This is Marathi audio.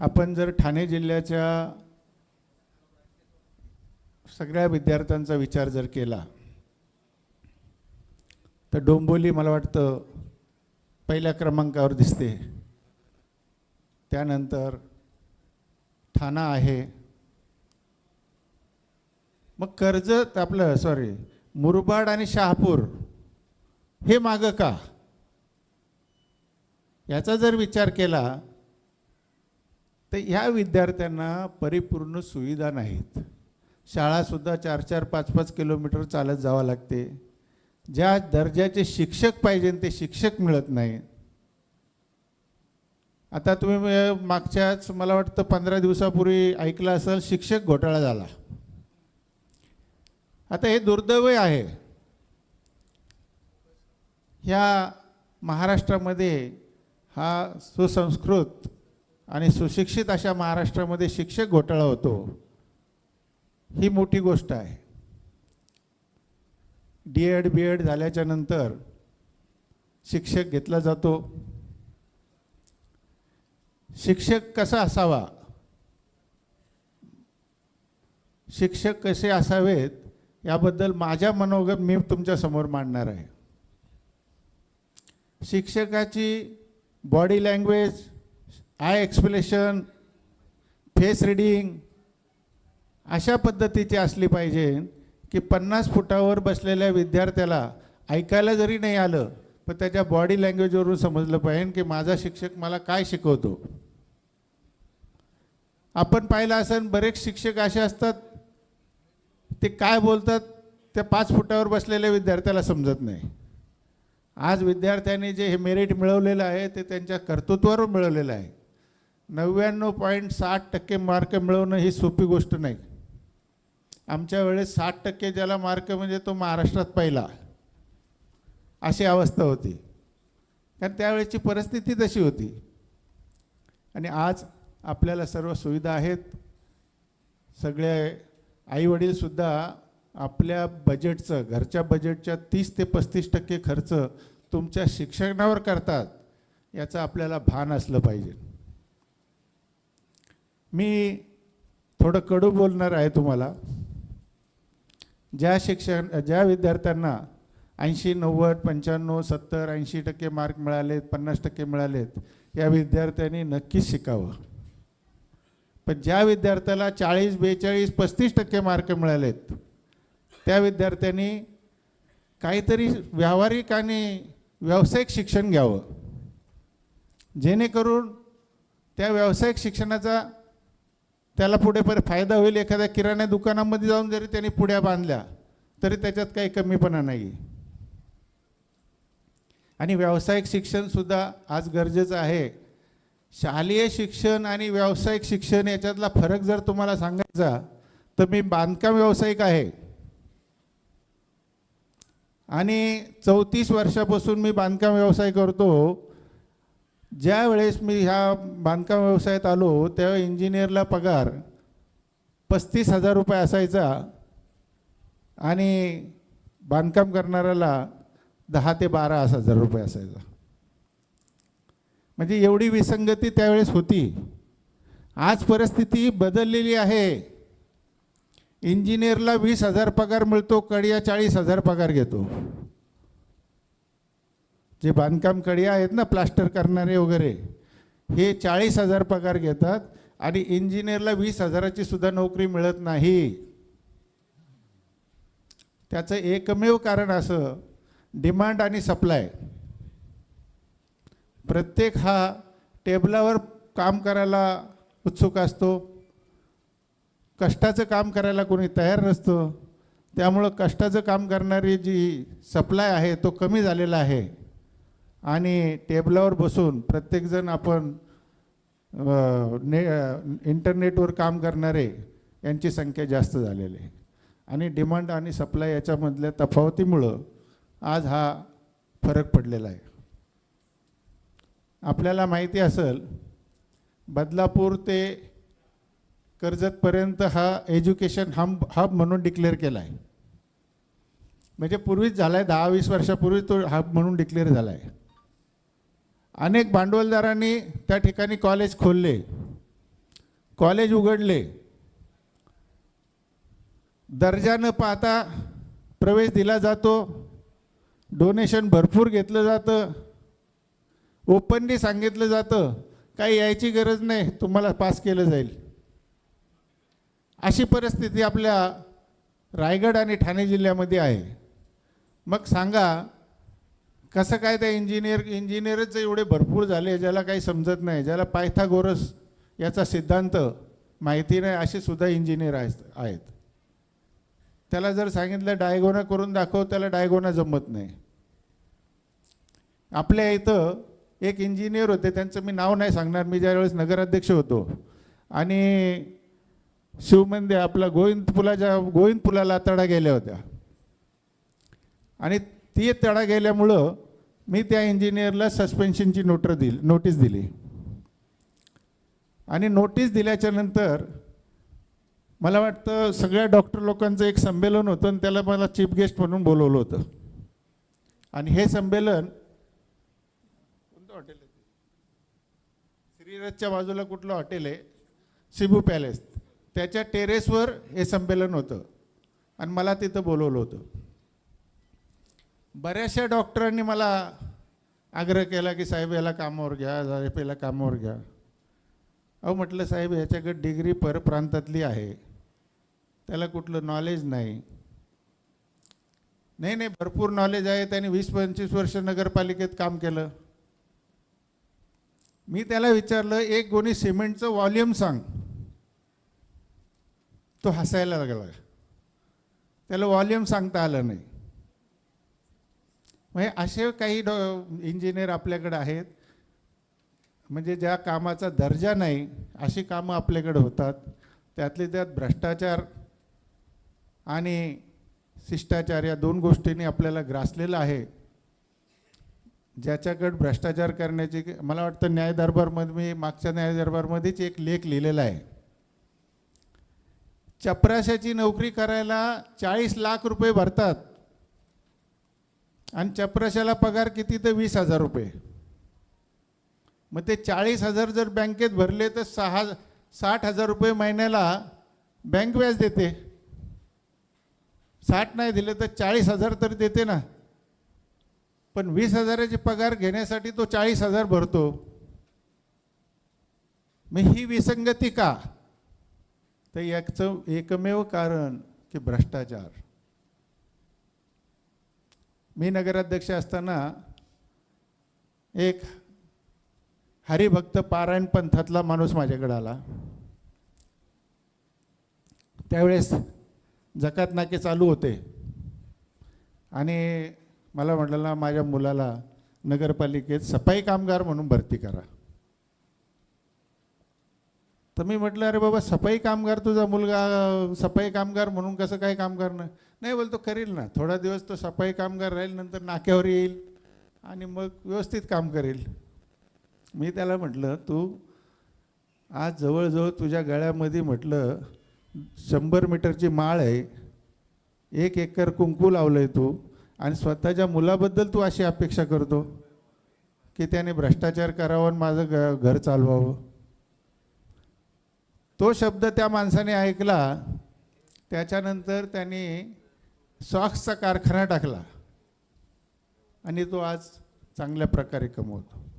आपण जर ठाणे जिल्ह्याच्या सगळ्या विद्यार्थ्यांचा विचार जर केला तर डोंबोली मला वाटतं पहिल्या क्रमांकावर दिसते. त्यानंतर ठाणा आहे. मग कर्जत आपलं सॉरी मुरबाड आणि शहापूर हे मागं का? याचा जर विचार केला तर ह्या विद्यार्थ्यांना परिपूर्ण सुविधा नाहीत. शाळासुद्धा चार चार पाच पाच किलोमीटर चालत जावं लागते. ज्या दर्जाचे शिक्षक पाहिजे ते शिक्षक मिळत नाही. आता तुम्ही मागच्याच मला वाटतं पंधरा दिवसापूर्वी ऐकलं असेल शिक्षक घोटाळा झाला. आता हे दुर्दैव आहे. ह्या महाराष्ट्रामध्ये हा सुसंस्कृत आणि सुशिक्षित अशा महाराष्ट्रामध्ये शिक्षक घोटाळा होतो. ही मोठी गोष्ट आहे. डी एड बी एड झाल्याच्यानंतर शिक्षक घेतला जातो. शिक्षक कसा असावा? शिक्षक कसे असावेत? याबद्दल माझ्या मनोगत मी तुमच्यासमोर मांडणार आहे. शिक्षकाची body language eye explanation face reading अशा पद्धतीची असली पाहिजे की पन्नास फुटावर बसलेल्या विद्यार्थ्याला ऐकायला जरी नाही आलं पण त्याच्या बॉडी लँग्वेजवरून समजलं पाहिजे की माझा शिक्षक मला काय शिकवतो. आपण पाहिलं असेल बरेच शिक्षक असे असतात ते काय बोलतात त्या पाच फुटावर बसलेल्या विद्यार्थ्याला समजत नाही. आज विद्यार्थ्यांनी जे हे मेरिट मिळवलेलं आहे ते त्यांच्या कर्तृत्वावर मिळवलेलं आहे. नव्याण्णव पॉईंट साठ टक्के मार्क मिळवणं ही सोपी गोष्ट नाही. आमच्या वेळेस साठ टक्के ज्याला मार्क म्हणजे तो महाराष्ट्रात पहिला. अशी अवस्था होती. कारण त्यावेळेची परिस्थिती तशी होती. आणि आज आपल्याला सर्व सुविधा आहेत. सगळे आईवडीलसुद्धा आपल्या बजेटचं घरच्या बजेटच्या तीस ते पस्तीस टक्के खर्च तुमच्या शिक्षणावर करतात याचं आपल्याला भान असलं पाहिजे. मी थोडं कडू बोलणार आहे तुम्हाला. ज्या शिक्षण ज्या विद्यार्थ्यांना ऐंशी नव्वद पंच्याण्णव सत्तर ऐंशी टक्के मार्क मिळालेत पन्नास टक्के मिळालेत या विद्यार्थ्यांनी नक्कीच शिकावं. पण ज्या विद्यार्थ्याला चाळीस बेचाळीस पस्तीस टक्के मार्क मिळालेत त्या विद्यार्थ्यांनी काहीतरी व्यावहारिक आणि व्यावसायिक शिक्षण घ्यावं. जेणेकरून त्या व्यावसायिक शिक्षणाचा त्याला पुढे पर फायदा होईल एखाद्या किराणा दुकानामध्ये जाऊन जरी त्यांनी पुड्या बांधल्या तरी त्याच्यात काही कमीपणा नाही. आणि व्यावसायिक शिक्षणसुद्धा आज गरजेचं आहे. शालेय शिक्षण आणि व्यावसायिक शिक्षण याच्यातला फरक जर तुम्हाला सांगायचा तर मी बांधकाम व्यावसायिक आहे. आणि चौतीस वर्षापासून मी बांधकाम व्यवसाय करतो. ज्या वेळेस मी ह्या बांधकाम व्यवसायात आलो तेव्हा इंजिनियरला पगार पस्तीस हजार रुपये असायचा. आणि बांधकाम करणाऱ्याला दहा ते बारा हजार रुपये असायचा. म्हणजे एवढी विसंगती त्यावेळेस होती. आज परिस्थिती बदललेली आहे. इंजिनियरला वीस हजार पगार मिळतो कडिया चाळीस हजार पगार घेतो. जे बांधकाम कडिया आहेत ना प्लास्टर करणारे वगैरे हे चाळीस हजार पगार घेतात आणि इंजिनियरला वीस हजाराची सुद्धा नोकरी मिळत नाही. त्याचं एकमेव कारण असं डिमांड आणि सप्लाय. प्रत्येक हा टेबलावर काम करायला उत्सुक असतो. कष्टाचं काम करायला कोणी तयार नसतं. त्यामुळं कष्टाचं काम करणारी जी सप्लाय आहे तो कमी झालेला आहे. आणि टेबलावर बसून प्रत्येकजण आपण ने इंटरनेटवर काम करणारे यांची संख्या जास्त झालेली आहे. आणि डिमांड आणि सप्लाय याच्यामधल्या तफावतीमुळं आज हा फरक पडलेला आहे. आपल्याला माहिती असेल बदलापूर ते कर्जतपर्यंत हा एज्युकेशन हब हब म्हणून डिक्लेअर केला आहे म्हणजे पूर्वीच झाला आहे दहा वीस वर्षापूर्वी तो हब म्हणून डिक्लेअर झाला आहे अनेक भांडवलदारांनी त्या ठिकाणी कॉलेज खोलले. कॉलेज उघडले. दर्जा न पाहता प्रवेश दिला जातो. डोनेशन भरपूर घेतलं जातं. ओपनली सांगितलं जातं. काही यायची गरज नाही. तुम्हाला पास केलं जाईल. अशी परिस्थिती आपल्या रायगड आणि ठाणे जिल्ह्यामध्ये आहे. मग सांगा कसं काय त्या इंजिनियर इंजिनियरच एवढे भरपूर झाले ज्याला काही समजत नाही ज्याला पायथागोरस याचा सिद्धांत माहिती नाही असे सुद्धा इंजिनियर आहेत आहेत. त्याला जर सांगितलं डायगोना करून दाखव त्याला डायगोना जमत नाही. आपल्या इथं एक इंजिनियर होते त्यांचं मी नाव नाही सांगणार मी ज्यावेळेस नगराध्यक्ष होतो. आणि शिवमंदिर आपला गोविंद पुलाच्या गोविंद पुलाला तडा गेल्या होत्या. आणि ती तडा गेल्यामुळं मी त्या इंजिनियरला सस्पेन्शनची नोटर दिली नोटीस दिली. आणि नोटीस दिल्याच्या नंतर मला वाटतं सगळ्या डॉक्टर लोकांचं एक संमेलन होतं आणि त्याला मला चीफ गेस्ट म्हणून बोलवलं होतं. आणि हे संमेलन कोणतं हॉटेल आहे श्रीरथच्या बाजूला कुठलं हॉटेल आहे? शिबू पॅलेस त्याच्या टेरेसवर हे संमेलन होतं. आणि मला तिथं बोलवलं होतं. बऱ्याचशा डॉक्टरांनी मला आग्रह केला की साहेब याला कामावर घ्या साहेब याला कामावर घ्या. अहो म्हटलं साहेब याच्याकडे डिग्री परप्रांतातली आहे. त्याला कुठलं नॉलेज नाही. नाही नाही भरपूर नॉलेज आहे. त्याने वीस पंचवीस वर्ष नगरपालिकेत काम केलं. मी त्याला विचारलं एक गोणी सिमेंटचं व्हॉल्युम सांग. तो हसायला लागला. त्याला व्हॉल्युम सांगता आलं नाही. म्हणजे असे काही डॉ इंजिनियर आपल्याकडे आहेत. म्हणजे ज्या कामाचा दर्जा नाही अशी कामं आपल्याकडे होतात. त्यातले त्यात भ्रष्टाचार आणि शिष्टाचार या दोन गोष्टींनी आपल्याला ग्रासलेलं आहे. ज्याच्याकडे भ्रष्टाचार करण्याची मला वाटतं न्याय दरबारमध्ये मी मागच्या न्याय दरबारमध्येच एक लेख लिहिलेला आहे. चपराशाची नोकरी करायला चाळीस लाख रुपये भरतात. आणि चपराशाला पगार किती तर वीस हजार रुपये. मग ते चाळीस हजार जर बँकेत भरले तर सहा साठ हजार रुपये महिन्याला बँक व्याज देते. साठ नाही दिले तर चाळीस हजार तर देते ना. पण वीस हजाराचे पगार घेण्यासाठी तो चाळीस हजार भरतो. मग ही विसंगती का? तर याचं एकमेव कारण की भ्रष्टाचार. मी नगराध्यक्ष असताना एक हरिभक्त पारायण पंथातला माणूस माझ्याकडे आला. त्यावेळेस जकात नाके चालू होते. आणि मला म्हटलं ना माझ्या मुलाला नगरपालिकेत सफाई कामगार म्हणून भरती करा. तर मी म्हटलं अरे बाबा सफाई कामगार तुझा मुलगा सफाई कामगार म्हणून कसं काय काम करणार नाही बोलतो करील ना. थोडा दिवस तो सफाई कामगार राहील नंतर नाक्यावर येईल आणि मग व्यवस्थित काम करेल. मी त्याला म्हटलं तू आज जवळजवळ तुझ्या गळ्यामध्ये म्हटलं शंभर मीटरची माळ आहे एक एकर कुंकू लावलं आहे तू आणि स्वतःच्या मुलाबद्दल तू अशी अपेक्षा करतो की त्याने भ्रष्टाचार करावा आणि माझं ग घर चालवावं? तो शब्द त्या माणसाने ऐकला. त्याच्यानंतर त्यांनी सॉक्सचा कारखाना टाकला आणि तो आज चांगल्या प्रकारे कमवतो.